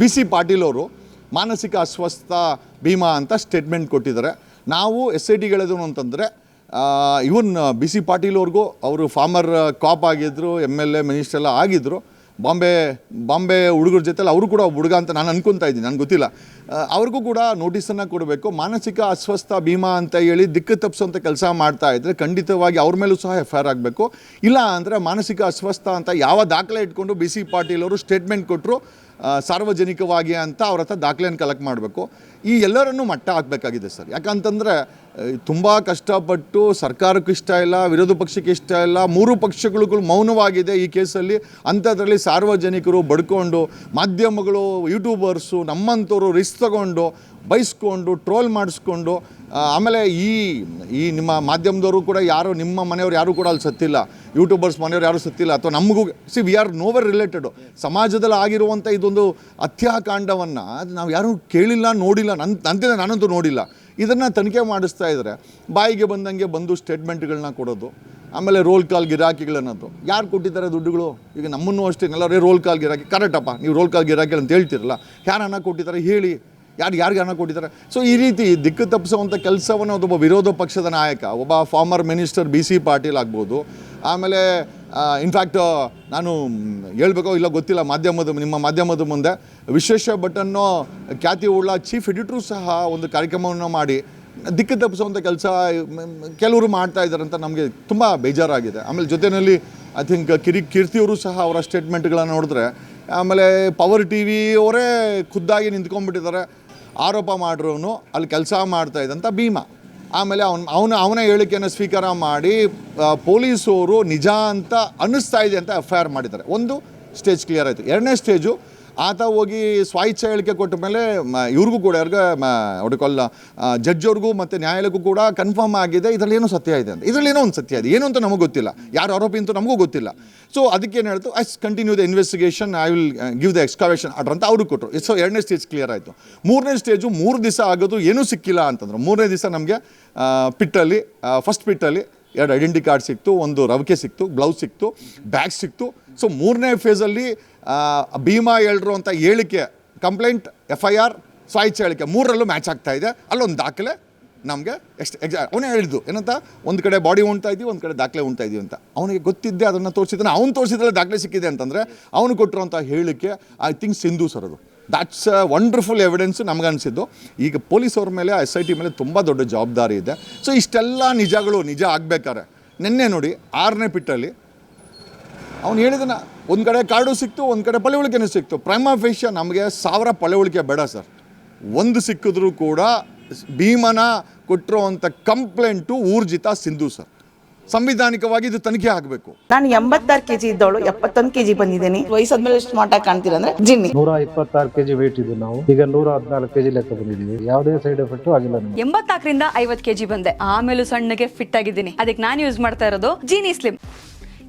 B C Patil ಅವರು ಮಾನಸಿಕ ಅಸ್ವಸ್ಥ ಭೀಮಾ ಅಂತ ಸ್ಟೇಟ್ಮೆಂಟ್ ಕೊಟ್ಟಿದ್ದಾರೆ. ನಾವು ಎಸ್ ಐ ಟಿಗಳೇನು ಅಂತಂದರೆ ಇವನ್ ಬಿ ಸಿ ಪಾಟೀಲ್ ಅವ್ರಿಗೂ ಅವರು ಫಾರ್ಮರ್ ಕಾಪ್ ಆಗಿದ್ದರು ಎಂ ಎಲ್ ಎ ಮಿನಿಸ್ಟರ್ ಎಲ್ಲ ಆಗಿದ್ದರು ಬಾಂಬೆ ಬಾಂಬೆ ಹುಡುಗರ ಜೊತೆಲಿ ಅವರು ಕೂಡ ಹುಡುಗ ಅಂತ ನಾನು ಅನ್ಕೊತಾ ಇದ್ದೀನಿ, ನನಗೆ ಗೊತ್ತಿಲ್ಲ. ಅವ್ರಿಗೂ ಕೂಡ ನೋಟಿಸನ್ನು ಕೊಡಬೇಕು. ಮಾನಸಿಕ ಅಸ್ವಸ್ಥ ಭೀಮಾ ಅಂತ ಹೇಳಿ ದಿಕ್ಕು ತಪ್ಪಿಸೋಂಥ ಕೆಲಸ ಮಾಡ್ತಾ ಇದ್ದರೆ ಖಂಡಿತವಾಗಿ ಅವ್ರ ಮೇಲೂ ಸಹ ಎಫ್ ಐ ಆರ್ ಆಗಬೇಕು. ಇಲ್ಲ ಅಂದರೆ ಮಾನಸಿಕ ಅಸ್ವಸ್ಥ ಅಂತ ಯಾವ ದಾಖಲೆ ಇಟ್ಕೊಂಡು ಬಿ ಸಿ ಪಾಟೀಲ್ ಅವರು ಸ್ಟೇಟ್ಮೆಂಟ್ ಕೊಟ್ಟರು ಸಾರ್ವಜನಿಕವಾಗಿ ಅಂತ ಅವ್ರ ಹತ್ರ ದಾಖಲೆಯನ್ನು ಕಲೆಕ್ಟ್ ಮಾಡಬೇಕು. ಈ ಎಲ್ಲರನ್ನೂ ಮಟ್ಟ ಹಾಕಬೇಕಾಗಿದೆ ಸರ್. ಯಾಕಂತಂದರೆ ತುಂಬ ಕಷ್ಟಪಟ್ಟು ಸರ್ಕಾರಕ್ಕೂ ಇಷ್ಟ ಇಲ್ಲ, ವಿರೋಧ ಪಕ್ಷಕ್ಕೆ ಇಷ್ಟ ಇಲ್ಲ, ಮೂರು ಪಕ್ಷಗಳಿಗೂ ಮೌನವಾಗಿದೆ ಈ ಕೇಸಲ್ಲಿ. ಅಂಥದ್ರಲ್ಲಿ ಸಾರ್ವಜನಿಕರು ಬಡ್ಕೊಂಡು, ಮಾಧ್ಯಮಗಳು ಯೂಟ್ಯೂಬರ್ಸು ನಮ್ಮಂಥವ್ರು ರಿಸ್ಕ್ ತಗೊಂಡು, ಬೈಸ್ಕೊಂಡು ಟ್ರೋಲ್ ಮಾಡಿಸ್ಕೊಂಡು ಆಮೇಲೆ ಈ ಈ ನಿಮ್ಮ ಮಾಧ್ಯಮದವರು ಕೂಡ ಯಾರು, ನಿಮ್ಮ ಮನೆಯವರು ಯಾರು ಕೂಡ ಅಲ್ಲಿ ಸತ್ತಿಲ್ಲ. ಯೂಟ್ಯೂಬರ್ಸ್ ಮನೆಯವ್ರು ಯಾರು ಸುತ್ತಿಲ್ಲ. ಅಥವಾ ನಮಗೂ ಸಿ ವಿ ಆರ್ ನೋವರ್ ರಿಲೇಟೆಡು ಸಮಾಜದಲ್ಲಿ ಆಗಿರುವಂಥ ಇದೊಂದು ಹತ್ಯಾಕಾಂಡವನ್ನು ನಾವು ಯಾರೂ ಕೇಳಿಲ್ಲ, ನೋಡಿಲ್ಲ. ನನ್ನ ನಂತಿದೆ ನಾನಂತೂ ನೋಡಿಲ್ಲ. ಇದನ್ನು ತನಿಖೆ ಮಾಡಿಸ್ತಾ ಇದ್ದರೆ ಬಾಯಿಗೆ ಬಂದಂಗೆ ಬಂದು ಸ್ಟೇಟ್ಮೆಂಟ್ಗಳನ್ನ ಕೊಡೋದು, ಆಮೇಲೆ ರೋಲ್ ಕಾಲ್ ಗಿರಾಕಿಗಳನ್ನೋದು. ಯಾರು ಕೊಟ್ಟಿದ್ದಾರೆ ದುಡ್ಡುಗಳು? ಈಗ ನಮ್ಮನ್ನು ಅಷ್ಟೇ ಎಲ್ಲರೇ ರೋಲ್ ಕಾಲ್ ಗಿರಾಕಿ. ಕರೆಕ್ಟಪ್ಪ, ನೀವು ರೋಲ್ ಕಾಲ್ ಗಿರಾಕಿ ಅಂತ ಹೇಳ್ತಿರಲ್ಲ, ಯಾರು ಹಣ ಕೊಟ್ಟಿದ್ದಾರೆ ಹೇಳಿ. ಯಾರು, ಯಾರಿಗೆ ಹಣ ಕೊಟ್ಟಿದ್ದಾರೆ? ಸೊ ಈ ರೀತಿ ದಿಕ್ಕು ತಪ್ಪಿಸುವಂಥ ಕೆಲಸವನ್ನು ಒಬ್ಬ ವಿರೋಧ ಪಕ್ಷದ ನಾಯಕ, ಒಬ್ಬ former minister B C Patil ಆಗ್ಬೋದು. ಆಮೇಲೆ ಇನ್ಫ್ಯಾಕ್ಟ್ ನಾನು ಹೇಳ್ಬೇಕೋ ಇಲ್ಲ ಗೊತ್ತಿಲ್ಲ ಮಾಧ್ಯಮದ, ನಿಮ್ಮ ಮಾಧ್ಯಮದ ಮುಂದೆ. ವಿಶೇಷ ಭಟ್ಟನ್ನು ಖ್ಯಾತಿ ಉಳ್ಳ ಚೀಫ್ ಎಡಿಟ್ರು ಸಹ ಒಂದು ಕಾರ್ಯಕ್ರಮವನ್ನು ಮಾಡಿ, ದಿಕ್ಕು ತಪ್ಪಿಸುವಂಥ ಕೆಲಸ ಕೆಲವರು ಮಾಡ್ತಾ ಇದ್ದಾರೆ ಅಂತ ನಮಗೆ ತುಂಬ ಬೇಜಾರಾಗಿದೆ. ಆಮೇಲೆ ಜೊತೆಯಲ್ಲಿ ಐ ಥಿಂಕ್ ಕಿರಿ, ಕೀರ್ತಿಯವರು ಸಹ ಅವರ ಸ್ಟೇಟ್ಮೆಂಟ್ಗಳನ್ನು ನೋಡಿದ್ರೆ, ಆಮೇಲೆ ಪವರ್ ಟಿ ವಿ ಅವರೇ ಖುದ್ದಾಗಿ ನಿಂತ್ಕೊಂಡ್ಬಿಟ್ಟಿದ್ದಾರೆ. ಆರೋಪ ಮಾಡಿರೋನು ಅಲ್ಲಿ ಕೆಲಸ ಮಾಡ್ತಾ ಇದ್ದಂಥ ಭೀಮಾ. ಆಮೇಲೆ ಅವ್ನು ಅವನ ಅವನ ಹೇಳಿಕೆಯನ್ನು ಸ್ವೀಕಾರ ಮಾಡಿ ಪೊಲೀಸವರು ನಿಜ ಅಂತ ಅನ್ನಿಸ್ತಾ ಇದೆ ಅಂತ ಎಫ್ ಐ ಆರ್ ಮಾಡಿದ್ದಾರೆ. ಒಂದು ಸ್ಟೇಜ್ ಕ್ಲಿಯರ್ ಆಯಿತು. ಎರಡನೇ ಸ್ಟೇಜು ಆತ ಹೋಗಿ ಸ್ವಾಯಿಚ್ಛ ಹೇಳಿಕೆ ಕೊಟ್ಟ ಮೇಲೆ ಇವ್ರಿಗೂ ಕೂಡ, ಯಾರಿಗ ಹೊಡ್ಕೊಲ್ಲ ಜಡ್ಜ್ ಅವ್ರಿಗೂ ಮತ್ತು ನ್ಯಾಯಾಲಯಕ್ಕೂ ಕೂಡ ಕನ್ಫರ್ಮ್ ಆಗಿದೆ, ಇದರಲ್ಲಿ ಏನೋ ಸತ್ಯ ಇದೆ ಅಂತ. ಇದರಲ್ಲಿ ಏನೋ ಒಂದು ಸತ್ಯ ಇದೆ. ಏನು ಅಂತ ನಮಗೆ ಗೊತ್ತಿಲ್ಲ. ಯಾರು ಆರೋಪಿ ಅಂತ ನಮಗೂ ಗೊತ್ತಿಲ್ಲ. ಸೊ ಅದಕ್ಕೇನು ಹೇಳ್ತು? Ice continue the investigation I will give the excavation order ಅಂತ ಅವರು ಕೊಟ್ಟರು ಸೊ ಎರಡನೇ ಸ್ಟೇಜ್ ಕ್ಲಿಯರ್ ಆಯಿತು. ಮೂರನೇ ಸ್ಟೇಜು ಮೂರು ದಿವಸ ಆಗೋದು ಏನೂ ಸಿಕ್ಕಿಲ್ಲ ಅಂತಂದ್ರು. ಮೂರನೇ ದಿವಸ ನಮಗೆ ಪಿಟ್ಟಲ್ಲಿ ಫಸ್ಟ್ ಪಿಟ್ಟಲ್ಲಿ ಎರಡು ಐಡೆಂಟಿ ಕಾರ್ಡ್ ಸಿಕ್ತು, ಒಂದು ರವಿಕೆ ಸಿಕ್ತು ಬ್ಲೌಸ್ ಸಿಕ್ತು ಬ್ಯಾಗ್ ಸಿಕ್ತು. ಸೊ ಮೂರನೇ ಫೇಸಲ್ಲಿ ಭೀಮಾ ಹೇಳ್ರು ಅಂತ ಹೇಳಿಕೆ ಕಂಪ್ಲೇಂಟ್ ಎಫ್ ಐ ಆರ್ ಸ್ವಾಯಿಚ್ ಹೇಳಿಕೆ, ಮೂರರಲ್ಲೂ ಮ್ಯಾಚ್ ಆಗ್ತಾ ಇದೆ. ಅಲ್ಲೊಂದು ದಾಖಲೆ ನಮಗೆ ಎಷ್ಟು ಎಕ್ಸಾ, ಅವನೇ ಹೇಳಿದ್ದು, ಏನಂತ? ಒಂದು ಕಡೆ ಬಾಡಿ ಉಣ್ತಾ ಇದೀವಿ, ಒಂದು ಕಡೆ ದಾಖಲೆ ಉಣ್ತಾ ಇದೀವಿ ಅಂತ. ಅವನಿಗೆ ಗೊತ್ತಿದ್ದೆ ಅದನ್ನು ತೋರಿಸಿದ್ದಾನೆ. ಅವ್ನು ತೋರಿಸಿದ್ರೆ ದಾಖಲೆ ಸಿಕ್ಕಿದೆ ಅಂತಂದರೆ, ಅವನು ಕೊಟ್ಟಿರೋಂಥ ಹೇಳಿಕೆ ಐ ಥಿಂಕ್ ಸಿಂಧು ಸರ್ ಅದು. ದ್ಯಾಟ್ಸ್ ವಂಡರ್ಫುಲ್ ಎವಿಡೆನ್ಸ್ ಅನಿಸಿದ್ದು. ಈಗ ಪೊಲೀಸ್ ಅವ್ರ ಮೇಲೆ ಎಸ್ ಐ ಟಿ ಮೇಲೆ ತುಂಬ ದೊಡ್ಡ ಜವಾಬ್ದಾರಿ ಇದೆ. ಸೊ ಇಷ್ಟೆಲ್ಲ ನಿಜಗಳು ನಿಜ ಆಗಬೇಕಾರೆ ನಿನ್ನೆ ನೋಡಿ, ಆರನೇ ಪಿಟ್ಟಲ್ಲಿ ಅವ್ನು ಹೇಳಿದನ ಒಂದು ಕಡೆ ಕಾರ್ಡು ಸಿಕ್ತು ಒಂದು ಕಡೆ ಪಳೆಯುಳಿಕೆನೂ ಸಿಕ್ತು. ಪ್ರೈಮ ಫೇಶಿಯ ನಮಗೆ ಸಾವಿರ ಪಳೆಯುಳಿಕೆ ಬೇಡ ಸರ್. ಒಂದು ಸಿಕ್ಕಿದ್ರೂ ಕೂಡ ಭೀಮನ ಕೊಟ್ಟಿರೋ ಅಂಥ ಕಂಪ್ಲೇಂಟು ಊರ್ಜಿತ ಸಿಂಧು ಸರ್. ಸಂವಿಧಾನಿಕವಾಗಿ ಇದು ತನಿಖೆ ಆಗಬೇಕು. ನಾನು ಎಂಬತ್ತಾರು ಕೆಜಿ ಇದ್ದವಳು ಎಪ್ಪತ್ತೊಂದು ಕೆಜಿ ಬಂದಿದ್ದೀನಿ. ವಯಸ್ಸಾದ್ಮೇಲೆ ಎಷ್ಟು ಮಾಟ ಕಾಣ್ತೀರ ಅಂದ್ರೆ ಜಿನ್ನಿ. ನೂರ ಇಪ್ಪತ್ತಾರು ಕೆಜಿ ವೇಟ್ ಇದ್ದು ನಾವು. ಈಗ ನೂರ ಹದಿನಾಲ್ಕು ಕೆಜಿ ಲೆಕ್ಕ ಬಂದಿದ್ದೀವಿ. ಯಾವುದೇ ಸೈಡ್ ಎಫೆಕ್ಟ್ ಆಗಿಲ್ಲ ಎಂಬತ್ತಾಕರಿಂದ ಎಂಬತ್ನಾಲ್ಕರಿಂದ ಐವತ್ ಕೆಜಿ ಬಂದೆ. ಆಮೇಲೆ ಸಣ್ಣಗೆ ಫಿಟ್ ಆಗಿದ್ದೀನಿ. ಅದಕ್ಕೆ ನಾನು ಯೂಸ್ ಮಾಡ್ತಾ ಇರೋದು ಜೀನಿ ಸ್ಲಿಮ್